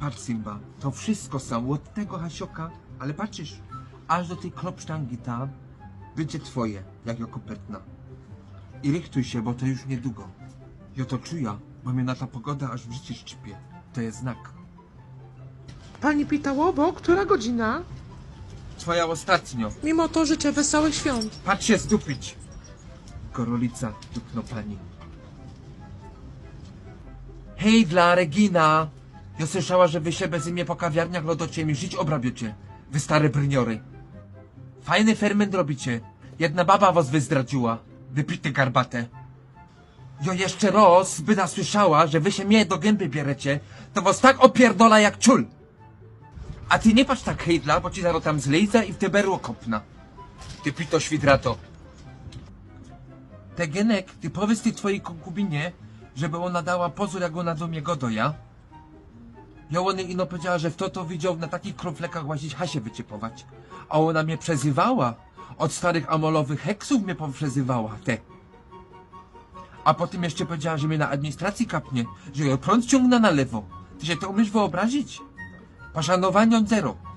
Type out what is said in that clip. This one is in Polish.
Patrz Simba, to wszystko samo od tego Hasioka, ale patrzysz, aż do tej klopsztangi tam będzie twoje, jak jako petna. I rychtuj się, bo to już niedługo. Ja to czuję, bo mnie na ta pogoda aż w życie szczypie. To jest znak. Pani Pitałowo, która godzina? Twoja ostatnio. Mimo to życzę wesołych świąt. Patrz się zdupić. Korolica, dupno pani. Hej dla Regina! Ja słyszała, że wy się bez imię po kawiarniach lodociemi żyć obrabiacie. Wy stare bryniory. Fajny ferment robicie. Jedna baba was wyzdradziła. Wypity garbate. Jo jeszcze raz by nasłyszała, że wy się mnie do gęby bierecie, to was tak opierdola jak ciul. A ty nie patrz tak hejdla, bo ci zaro tam zlejza i w te berło kopna. Ty pito świdrato. Tegenek, ty powiedz tej twojej konkubinie, żeby ona dała pozór, jak ona do mnie godoja. Ja ona ino powiedziała, że w to to widział na takich kroflekach łazić Hasie wyciepować. A ona mnie przezywała. Od starych amolowych heksów mnie poprzezywała, te. A potem jeszcze powiedziała, że mnie na administracji kapnie, że ją prąd ciągna na lewo. Ty się to umiesz wyobrazić? Poszanowanie od zero.